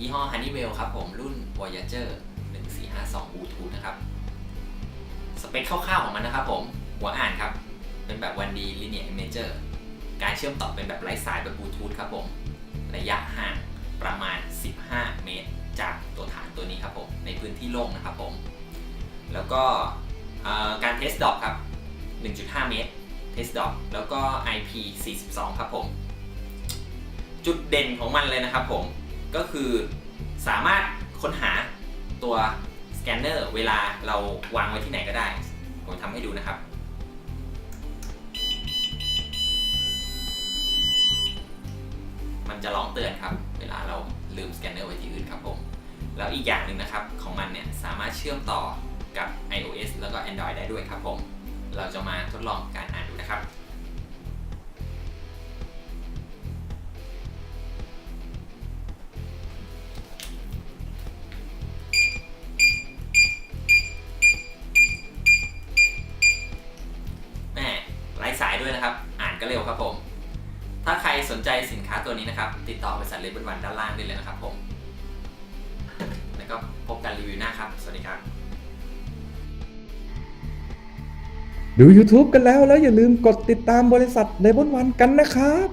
ยี่ห้อ Honeywell ครับผมรุ่น Voyager 1452 Bluetooth นะครับ สเปคคร่าวๆของมันนะครับผม หัวอ่านครับ เป็นแบบ 1D Linear Imager การเชื่อมต่อเป็นแบบไร้สายแบบบลูทูธครับผม ระยะห่างประมาณ 15 เมตร จากตัวฐานตัวนี้ครับผม ในพื้นที่โล่งนะครับผม แล้วก็การเทสดอกครับ 1.5 เมตรเทสดอกแล้วก็ IP 42 ครับผม จุดเด่นของมันเลยนะครับผม ก็คือสามารถค้นหาตัวสแกนเนอร์เวลาเราวางไว้ที่ไหนก็ได้ ผมทำให้ดูนะครับ มันจะร้องเตือนครับ เวลาเราลืมสแกนเนอร์ไว้ที่อื่นครับผม แล้วอีกอย่างหนึ่งนะครับของมันเนี่ยสามารถเชื่อมต่อกับ iOS แล้วก็ Android ได้ด้วยครับผม เราจะมาทดลองการอ่านดูนะครับ ด้วยนะครับ อ่านก็เร็วครับผม ถ้าใครสนใจสินค้าตัวนี้นะครับ ติดต่อบริษัทเลเบิลวันด้านล่างได้เลยนะครับผม แล้วก็พบกันรีวิวหน้าครับ สวัสดีครับ ดู YouTube กันแล้วแล้วอย่าลืมกดติดตามบริษัทเลเ l ลวันกันนะครับ